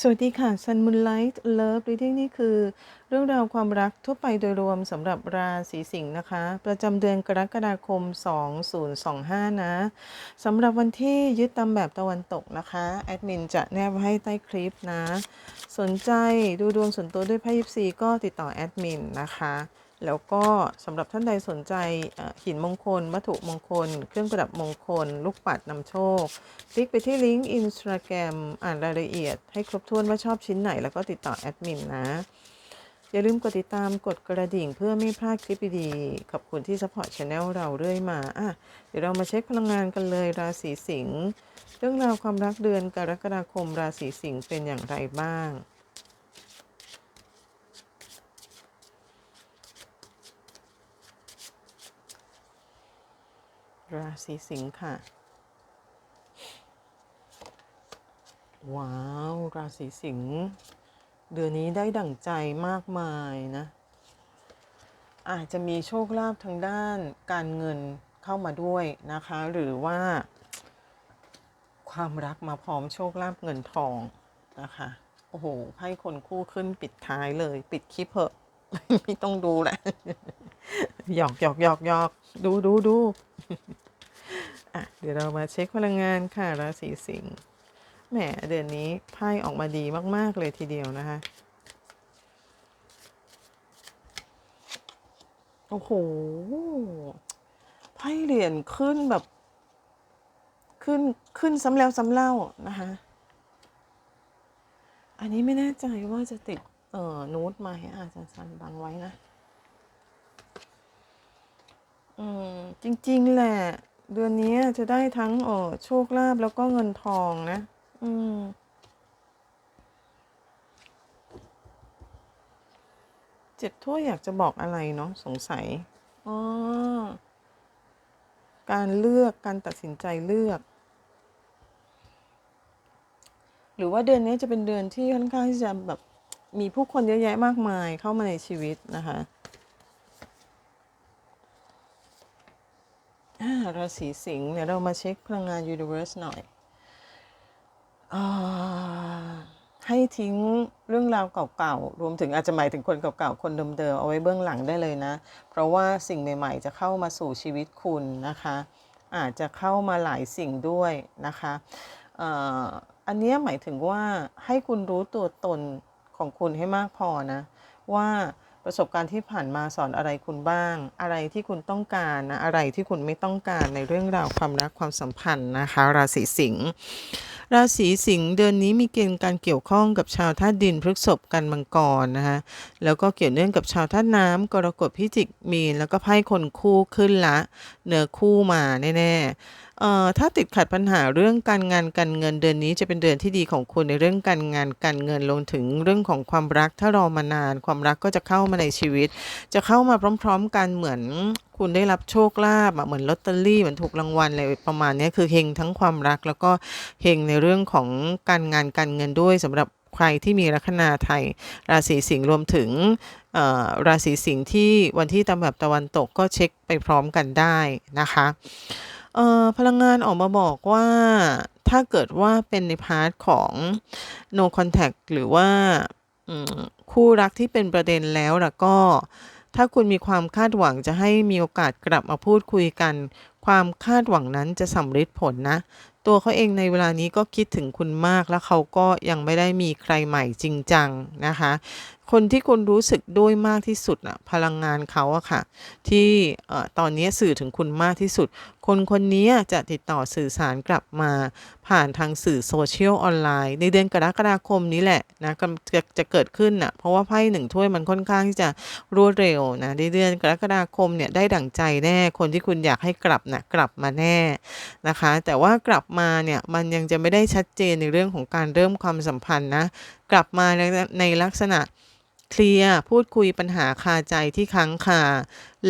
สวัสดีค่ะ Sun Moonlight Love Reading นี่คือ เรื่องราวความรักทั่วไปโดยรวมสำหรับราศีสิงห์นะคะ ประจำเดือนกรกฎาคม 2025 นะสำหรับวันที่ยึดตามแบบตะวันตกนะคะ แอดมินจะแนบให้ใต้คลิปนะ สนใจดูดวงส่วนตัวด้วยไพ่ยิปซีก็ติดต่อแอดมินนะคะ แล้วก็สำหรับท่านใดสนใจหินมงคล วัตถุมงคล เครื่องประดับมงคล ลูกปัดนำโชค คลิกไปที่ลิงก์อินสตาแกรมอ่านรายละเอียด ให้ครบถ้วนว่าชอบชิ้นไหน แล้วก็ติดต่อแอดมินนะ อย่าลืมกดติดตามกดกระดิ่งเพื่อไม่พลาดคลิปดีๆขอบคุณที่สปอร์ตช anel เราเรื่อยมาอะเดี๋ยวเรามาเช็คพลังงานกันเลยราศีสิงห์เรื่องราวความรักเดือนกรกฎาคมราศีสิงห์เป็นอย่างไรบ้าง ราศีสิงห์ค่ะ ว้าว ราศีสิงห์เดือนนี้ได้ดั่งใจมากมายนะ อาจจะมีโชคลาภทางด้านการเงินเข้ามาด้วยนะคะ หรือว่า ความรักมาพร้อมโชคลาภเงินทองนะคะ โอ้โหไพ่คนคู่ขึ้นปิดท้ายเลย ปิดคลิปเหอะ ไม่ต้องดูแหละ หยอกหยอกหยอกหยอกดูดูดูอะเดี๋ยวเรามาเช็คพลังงานค่ะราศีสิงห์แหมเดือนนี้ไพ่ออกมาดีมาก ๆ เลยทีเดียวนะคะ โอ้โหไพ่เหรียญขึ้นแบบ ขึ้นขึ้นซ้ำแล้วซ้ำเล่านะคะ อันนี้ไม่แน่ใจว่าจะติด เอ่อนูตไหมอาจจะสันบังไว้นะ อืมจริงๆแหละ เดือนนี้จะได้ทั้งเออโชคลาภแล้วก็เงินทองนะ อืม เจ็ดถ้วยอยากจะบอกอะไรเนาะสงสัยอ๋อการเลือกการตัดสินใจเลือก หรือว่าเดือนนี้จะเป็นเดือนที่ค่อนข้างที่จะแบบมีผู้คนเยอะแยะมากมายเข้ามาในชีวิตนะคะอ่า ราศีสิงห์เดี๋ยวเรามาเช็คพลังงาน Universe หน่อยอให้ทิ้งเรื่องราวเก่าๆ รวมถึงอาจจะหมายถึงคนเก่าๆ คนเดิมๆ เอาไว้เบื้องหลังได้เลยนะ เพราะว่าสิ่งใหม่ๆ จะเข้ามาสู่ชีวิตคุณนะคะ อาจจะเข้ามาหลายสิ่งด้วยนะคะอันนี้หมายถึงว่าให้คุณรู้ตัวตนของคุณให้มากพอนะ ว่า ประสบการณ์ที่ผ่านมาสอนอะไรคุณบ้าง อะไรที่คุณต้องการนะ อะไรที่คุณไม่ต้องการในเรื่องราวความรักความสัมพันธ์นะคะ ราศีสิงห์ ราศีสิงห์เดือนนี้มีเกณฑ์การเกี่ยวข้องกับชาวธาตุดินพฤษภกันมังกรนะคะแล้วก็เกี่ยวเนื่องกับชาวธาตุน้ำกรกฎพิจิกมีนแล้วก็ไพ่คนคู่ขึ้นละ เนื้อคู่มาแน่ๆ เอ่อถ้าติดขัดปัญหาเรื่องการงานการเงินเดือนนี้จะเป็นเดือนที่ดีของคุณในเรื่องการงานการเงินรวมถึงเรื่องของความรักถ้ารอมานาน ความรักก็จะเข้ามาในชีวิต จะเข้ามาพร้อม ๆ กันเหมือนคุณได้รับโชคลาภเหมือนลอตเตอรี่เหมือนถูกรางวัลอะไรประมาณนี้คือเฮงทั้งความรักแล้วก็เฮงในเรื่องของการงานการเงินด้วยสำหรับใครที่มีลัคนาไทย ราศีสิงห์รวมถึงราศีสิงห์ที่วันที่ตามแบบตะวันตกก็เช็คไปพร้อมกันได้นะคะ เอ่อพลังงานออกมาบอกว่าถ้าเกิดว่าเป็นในพาร์ทของ no contact หรือว่าคู่รักที่เป็นประเด็นแล้วล่ะก็ ถ้าคุณมีความคาดหวังจะให้มีโอกาสกลับมาพูดคุยกัน ความคาดหวังนั้นจะสำเร็จผลนะ ตัวเขาเองในเวลานี้ก็คิดถึงคุณมากแล้วเขาก็ยังไม่ได้มีใครใหม่จริงจังนะคะ คนที่คุณรู้สึกด้วยมากที่สุดอะพลังงานเขาอะค่ะ ที่อตอนนี้สื่อถึงคุณมากที่สุด คนคนนี้จะติดต่อสื่อสารกลับมา ผ่านทางสื่อโซเชียลออนไลน์ ในเดือนกรกฎาคมนี้แหละนะจะจะเกิดขึ้นอะเพราะว่าไพ่หนึ่งถ้วยมันค่อนข้างที่จะรวดเร็วนะในเดือนกรกฎาคมเนี่ยได้ดั่งใจแน่คนที่คุณอยากให้กลับนะกลับมาแน่นะคะ แต่ว่ากลับมาเนี่ยมันยังจะไม่ได้ชัดเจนในเรื่องของการเริ่มความสัมพันธ์นะกลับมาในลักษณะ เคลียร์พูดคุยปัญหาคาใจที่ค้างคา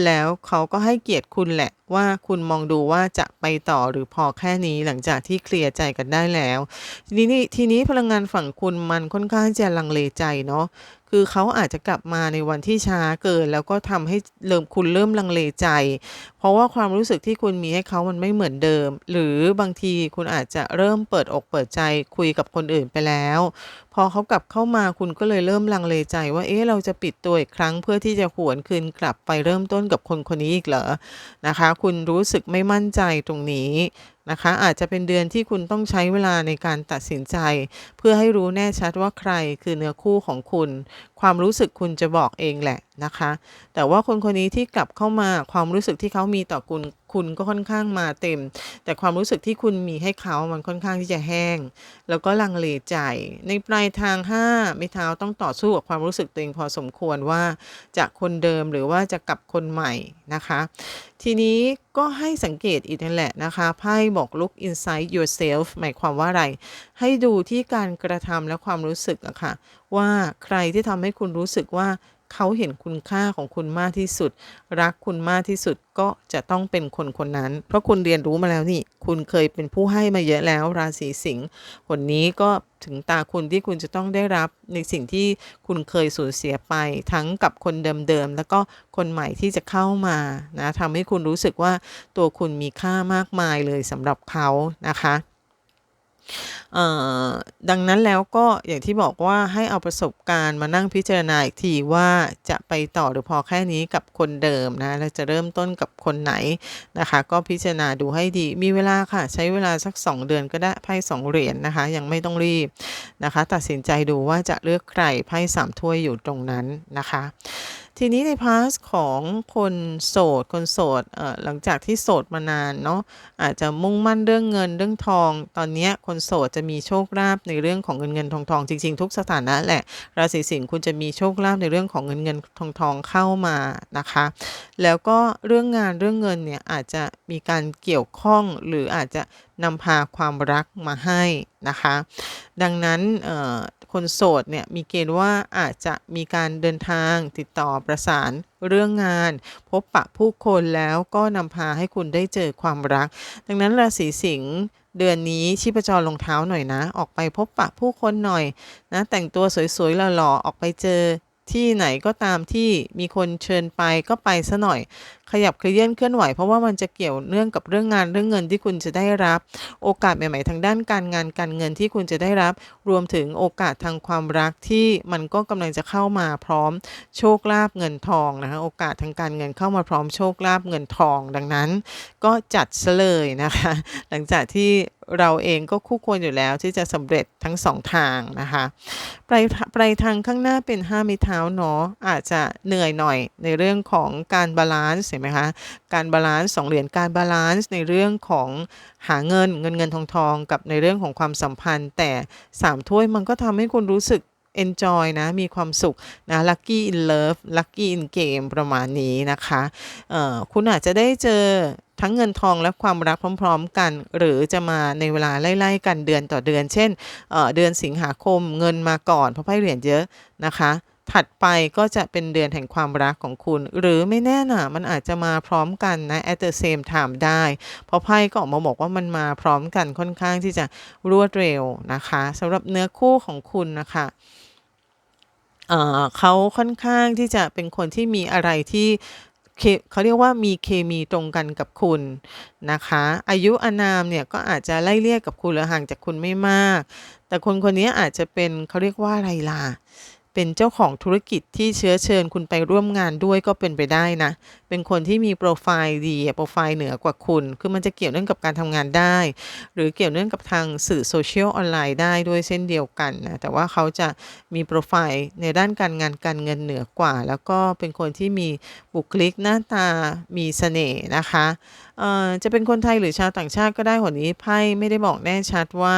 แล้วเขาก็ให้เกียรติคุณแหละว่าคุณมองดูว่าจะไปต่อหรือพอแค่นี้หลังจากที่เคลียร์ใจกันได้แล้ว ทีนี้ทีนี้พลังงานฝั่งคุณมันค่อนข้างจะลังเลใจเนาะคือเขาอาจจะกลับมาในวันที่ช้าเกิน แล้วก็ทำให้เริ่มคุณเริ่มลังเลใจ ราะว่าความรู้สึกที่คุณมีให้เขามันไม่เหมือนเดิม หรือบางทีคุณอาจจะเริ่มเปิดอกเปิดใจคุยกับคนอื่นไปแล้ว พอเขากลับเข้ามาคุณก็เลยเริ่มลังเลใจว่าเอ๊ะเราจะปิดตัวอีกครั้งเพื่อที่จะหวนคืนกลับไปเริ่มต้นกับคนคนนี้อีกเหรอนะคะ คุณรู้สึกไม่มั่นใจตรงนี้นะคะอาจจะเป็นเดือนที่คุณต้องใช้เวลาในการตัดสินใจ เพื่อให้รู้แน่ชัดว่าใครคือเนื้อคู่ของคุณ ความรู้สึกคุณจะบอกเองแหละ นะคะ แต่ว่าคนคนนี้ที่กลับเข้ามาความรู้สึกที่เขามีต่อคุณคุณก็ค่อนข้างมาเต็ม แต่ความรู้สึกที่คุณมีให้เขามันค่อนข้างที่จะแห้ง แล้วก็ลังเลใจ ในปลายทาง 5 ไม่เท้าต้องต่อสู้กับความรู้สึกตัวเองพอสมควรว่าจะคนเดิมหรือว่าจะกลับคนใหม่นะคะ ทีนี้ก็ให้สังเกตอีกนั่นแหละนะคะไพ่บอก look inside yourself หมายความว่าอะไร ให้ดูที่การกระทำและความรู้สึกอะค่ะว่าใครที่ทำให้คุณรู้สึกว่า เขาเห็นคุณค่าของคุณมากที่สุด รักคุณมากที่สุดก็จะต้องเป็นคนคนนั้น เพราะคุณเรียนรู้มาแล้วนี่ คุณเคยเป็นผู้ให้มาเยอะแล้ว ราศีสิงห์ผลนี้ก็ถึงตาคุณที่คุณจะต้องได้รับในสิ่งที่คุณเคยสูญเสียไป ทั้งกับคนเดิมๆแล้วก็คนใหม่ที่จะเข้ามานะทำให้คุณรู้สึกว่าตัวคุณมีค่ามากมายเลยสำหรับเขานะคะ ดังนั้นแล้วก็อย่างที่บอกว่าให้เอาประสบการณ์มานั่งพิจารณาอีกทีว่าจะไปต่อหรือพอแค่นี้กับคนเดิมนะเราจะเริ่มต้นกับคนไหนนะคะ ก็พิจารณาดูให้ดี มีเวลาค่ะ ใช้เวลาสัก 2 เดือนก็ได้ไพ่สองเหรียญนนะคะ ยังไม่ต้องรีบนะคะ ตัดสินใจดูว่าจะเลือกใครไพ่สามถ้วยอยู่ตรงนั้นนะคะ ทีนี้ในพาสของคนโสด คนโสดเอ่อหลังจากที่โสดมานานเนาะอาจจะมุ่งมั่นเรื่องเงินเรื่องทอง ตอนนี้คนโสดจะมีโชคลาภในเรื่องของเงินเงินทองทองจริง ๆ ทุกสถานะแหละราศีสิงห์คุณจะมีโชคลาภในเรื่องของเงินเงินทองทองเข้ามานะคะ แล้วก็เรื่องงานเรื่องเงินเนี่ยอาจจะมีการเกี่ยวข้องหรืออาจจะนำพาความรักมาให้นะคะ ดังนั้น คนโสดเนี่ยมีเกณฑ์ว่าอาจจะมีการเดินทางติดต่อประสานเรื่องงาน พบปะผู้คนแล้วก็นำพาให้คุณได้เจอความรัก ดังนั้นราศีสิงห์เดือนนี้ชีพจรลงเท้าหน่อยนะ ออกไปพบปะผู้คนหน่อยนะแต่งตัวสวยๆหล่อๆออกไปเจอที่ไหนก็ตามที่มีคนเชิญไปก็ไปซะหน่อยขยับเคลื่อนเคลื่อนไหว เพราะว่ามันจะเกี่ยวเนื่องกับเรื่องงานเรื่องเงินที่คุณจะได้รับ โอกาสใหม่ ๆ ทางด้านการงานการเงินที่คุณจะได้รับ รวมถึงโอกาสทางความรักที่มันก็กำลังจะเข้ามาพร้อมโชคลาภเงินทองนะคะโอกาสทางการเงินเข้ามาพร้อมโชคลาภเงินทอง ดังนั้น ก็จัดเลยนะคะ หลังจากที่เราเองก็คู่ควรอยู่แล้วที่จะสำเร็จทั้งสองทางนะคะปลายปลายทางข้างหน้าเป็น5ไม้เท้าเนาะอาจจะเหนื่อยหน่อยในเรื่องของการบาลานซ์เห็นไหมคะ การบาลานซ์สองเหรียญการบาลานซ์ในเรื่องของหาเงินเงินเงินทองทองกับในเรื่องของความสัมพันธ์ แต่ 3 ถ้วยมันก็ทำให้คุณรู้สึก enjoy นะ มีความสุขนะ lucky in love lucky in game ประมาณนี้นะคะคุณอาจจะได้เจอทั้งเงินทองและความรักพร้อม ๆ กัน หรือจะมาในเวลาไล่ๆกันเดือนต่อเดือน เช่นเเดือนสิงหาคมเงินมาก่อนเพราะไพ่เหรียญเยอะนะคะ ถัดไปก็จะเป็นเดือนแห่งความรักของคุณ หรือไม่แน่น่ะมันอาจจะมาพร้อมกันนะ at the same time ได้ เพราะไพ่ก็ออกมาบอกว่ามันมาพร้อมกันค่อนข้างที่จะรวดเร็วนะคะสำหรับเนื้อคู่ของคุณนะคะเขาค่อนข้างที่จะเป็นคนที่มีอะไรที่เขาเรียกว่ามีเคมีตรงกันกับคุณนะคะ อายุอานามเนี่ยก็อาจจะไล่เรียกกับคุณหรือห่างจากคุณไม่มาก แต่คนคนนี้อาจจะเป็นเขาเรียกว่าอะไรล่ะ เป็นเจ้าของธุรกิจที่เชื้อเชิญคุณไปร่วมงานด้วยก็เป็นไปได้นะ เป็นคนที่มีโปรไฟล์ดีโปรไฟล์เหนือกว่าคุณ คือมันจะเกี่ยวเนื่องกับการทำงานได้ หรือเกี่ยวเนื่องกับทางสื่อโซเชียลออนไลน์ได้ด้วยเช่นเดียวกันนะ แต่ว่าเขาจะมีโปรไฟล์ในด้านการงานการเงินเหนือกว่า แล้วก็เป็นคนที่มีบุคลิกหน้าตามีเสน่ห์นะคะจะเป็นคนไทยหรือชาวต่างชาติก็ได้หัวนี้ไพ่ไม่ได้บอกแน่ชัดว่า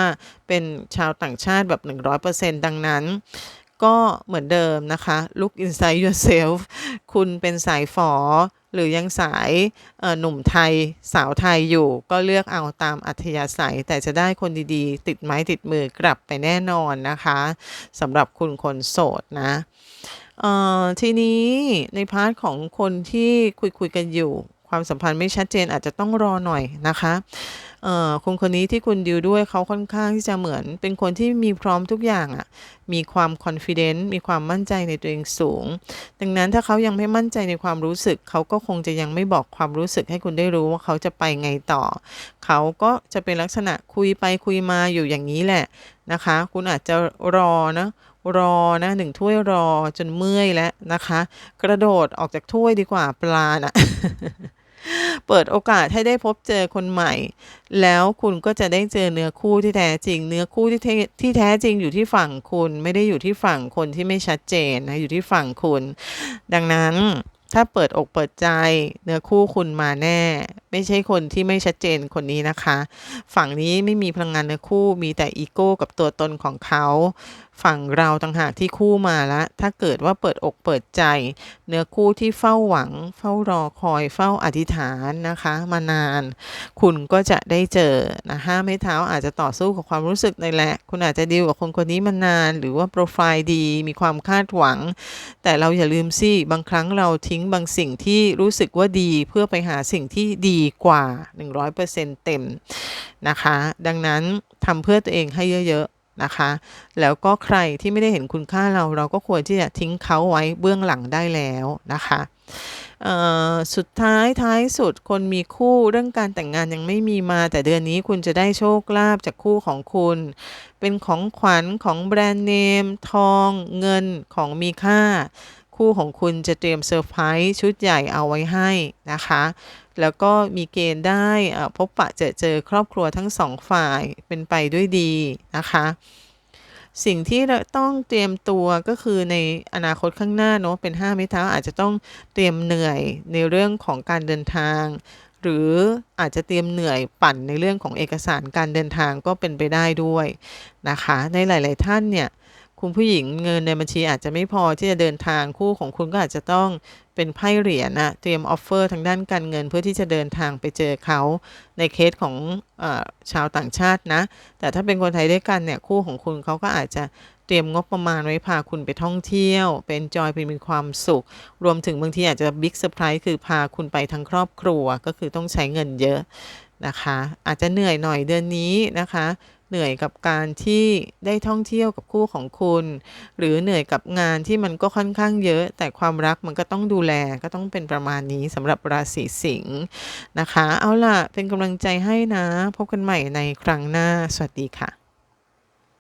เป็นชาวต่างชาติแบบ 100%ดังนั้น ก็เหมือนเดิมนะคะ look inside yourself คุณเป็นสายฝอ หรือยังสายหนุ่มไทยสาวไทยอยู่ ก็เลือกเอาตามอัธยาศัย แต่จะได้คนดีๆ ติดไม้ติดมือกลับไปแน่นอนนะคะสำหรับคุณคนโสดนะทีนี้ในพาร์ทของคนที่คุยคุยกันอยู่ ความสัมพันธ์ไม่ชัดเจนอาจจะต้องรอหน่อยนะคะ คนคนนี้ที่คุณดิวด้วยเขาค่อนข้างที่จะเหมือน เป็นคนที่มีพร้อมทุกอย่างอะ่ะ มีความ confident มีความมั่นใจในตัวเองสูง ดังนั้นถ้าเขายังไม่มั่นใจในความรู้สึก เขาก็คงจะยังไม่บอกความรู้สึกให้คุณได้รู้ว่าเขาจะไปไงต่อ เขาก็จะเป็นลักษณะคุยไปคุยมาอยู่อย่างนี้แหละนะคะ คุณอาจจะรอนะรอนะหนึ่งถ้วยรอจนเมื่อยแล้วนะคะ กระโดดออกจากถ้วยดีกว่าปลาน่ะ เปิดโอกาสให้ได้พบเจอคนใหม่ แล้วคุณก็จะได้เจอเนื้อคู่ที่แท้จริง เนื้อคู่ที่ที่แท้จริงอยู่ที่ฝั่งคุณ ไม่ได้อยู่ที่ฝั่งคนที่ไม่ชัดเจนนะอยู่ที่ฝั่งคุณ ดังนั้นถ้าเปิดอกเปิดใจ เนื้อคู่คุณมาแน่ ไม่ใช่คนที่ไม่ชัดเจนคนนี้นะคะ ฝั่งนี้ไม่มีพลังงานเนื้อคู่มีแต่อีโก้กับตัวตนของเขา ฝั่งเราต่างหากที่คู่มาแล้วถ้าเกิดว่าเปิดอกเปิดใจ เนื้อคู่ที่เฝ้าหวัง เฝ้ารอคอยเฝ้าอธิษฐานนะคะ มานาน คุณก็จะได้เจอนะห้าไม้เท้าอาจจะต่อสู้กับความรู้สึกในแหละ คุณอาจจะดีลกับคนคนนี้มานาน หรือว่าโปรไฟล์ดีมีความคาดหวัง แต่เราอย่าลืมสิบางครั้งเราทิ้งบางสิ่งที่รู้สึกว่าดีเพื่อไปหาสิ่งที่ดีกว่า 100%เต็มนะคะ ดังนั้นทำเพื่อตัวเองให้เยอะ นะคะ แล้วก็ใครที่ไม่ได้เห็นคุณค่าเรา เราก็ควรที่จะทิ้งเขาไว้เบื้องหลังได้แล้วนะคะสุดท้ายท้ายสุดคนมีคู่เรื่องการแต่งงานยังไม่มีมาแต่เดือนนี้คุณจะได้โชคลาภจากคู่ของคุณ เป็นของขวัญของแบรนด์เนม ทอง เงินของมีค่า คู่ของคุณจะเตรียมเซอร์ไพรส์ชุดใหญ่เอาไว้ให้นะคะ แล้วก็มีเกณฑ์ได้พบปะเจอเจอครอบครัวทั้งสองฝ่ายเป็นไปด้วยดีนะคะสิ่งที่ต้องเตรียมตัวก็คือในอนาคตข้างหน้าเนาะเป็น5ไม้เท้าอาจจะต้องเตรียมเหนื่อยในเรื่องของการเดินทาง หรืออาจจะเตรียมเหนื่อยปั่นในเรื่องของเอกสารการเดินทางก็เป็นไปได้ด้วยนะคะ ในหลาย ๆ ท่านเนี่ย คุณผู้หญิงเงินในบัญชีอาจจะไม่พอที่จะเดินทางคู่ของคุณก็อาจจะต้องเป็นไพ่เหรียญนะเตรียมออฟเฟอร์ทางด้านการเงินเพื่อที่จะเดินทางไปเจอเขาในเคสของอชาวต่างชาตินะ แต่ถ้าเป็นคนไทยด้วยกันเนี่ยคู่ของคุณเขาก็อาจจะเตรียมงบประมาณไว้พาคุณไปท่องเที่ยว เป็นจอยเป็นมีความสุข รวมถึงบางทีอาจจะบิ๊กเซอร์ไพรส์คือพาคุณไปทั้งครอบครัวก็คือต้องใช้เงินเยอะนะคะ อาจจะเหนื่อยหน่อยเดือนนี้นะคะ เหนื่อยกับการที่ได้ท่องเที่ยวกับคู่ของคุณ หรือเหนื่อยกับงานที่มันก็ค่อนข้างเยอะ แต่ความรักมันก็ต้องดูแลก็ต้องเป็นประมาณนี้สำหรับราศีสิงห์นะคะ เอาล่ะเป็นกำลังใจให้นะ พบกันใหม่ในครั้งหน้า สวัสดีค่ะ